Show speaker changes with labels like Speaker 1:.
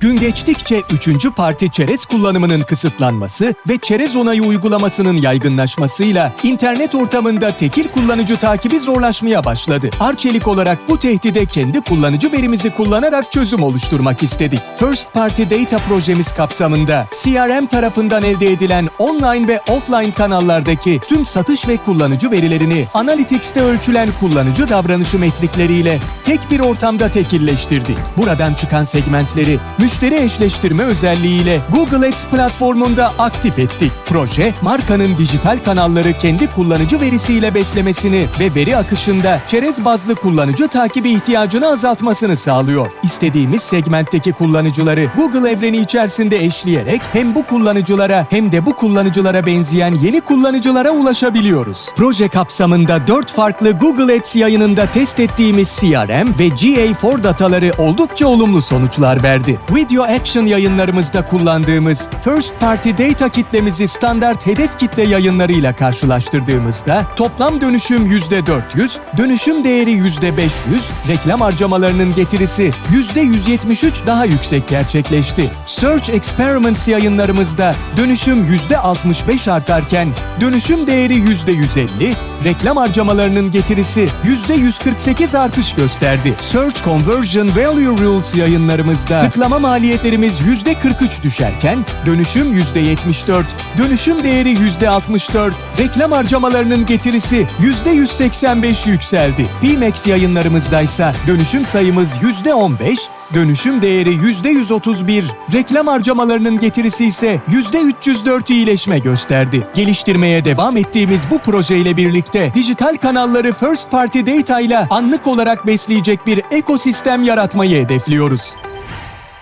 Speaker 1: Gün geçtikçe üçüncü parti çerez kullanımının kısıtlanması ve çerez onayı uygulamasının yaygınlaşmasıyla internet ortamında tekil kullanıcı takibi zorlaşmaya başladı. Arçelik olarak bu tehdide kendi kullanıcı verimizi kullanarak çözüm oluşturmak istedik. First Party Data projemiz kapsamında CRM tarafından elde edilen online ve offline kanallardaki tüm satış ve kullanıcı verilerini Analytics'te ölçülen kullanıcı davranışı metrikleriyle tek bir ortamda tekilleştirdik. Buradan çıkan segmentleri müşteri eşleştirme özelliğiyle Google Ads platformunda aktif ettik. Proje, markanın dijital kanalları kendi kullanıcı verisiyle beslemesini ve veri akışında çerez bazlı kullanıcı takibi ihtiyacını azaltmasını sağlıyor. İstediğimiz segmentteki kullanıcıları Google evreni içerisinde eşleyerek hem bu kullanıcılara hem de bu kullanıcılara benzeyen yeni kullanıcılara ulaşabiliyoruz. Proje kapsamında 4 farklı Google Ads yayınında test ettiğimiz CRM ve GA4 dataları oldukça olumlu sonuçlar verdi. Video Action yayınlarımızda kullandığımız First Party Data kitlemizi standart hedef kitle yayınlarıyla karşılaştırdığımızda toplam dönüşüm %400, dönüşüm değeri %500, reklam harcamalarının getirisi %173 daha yüksek gerçekleşti. Search Experiments yayınlarımızda dönüşüm %65 artarken dönüşüm değeri %150, reklam harcamalarının getirisi %148 artış gösterdi. Search Conversion Value Rules yayınlarımızda tıklama maliyetlerimiz %43 düşerken dönüşüm %74, dönüşüm değeri %64, reklam harcamalarının getirisi %185 yükseldi. PMAX yayınlarımızda ise dönüşüm sayımız %15, dönüşüm değeri %131, reklam harcamalarının getirisi ise %304 iyileşme gösterdi. Geliştirmeye devam ettiğimiz bu projeyle birlikte dijital kanalları First Party Data ile anlık olarak besleyecek bir ekosistem yaratmayı hedefliyoruz.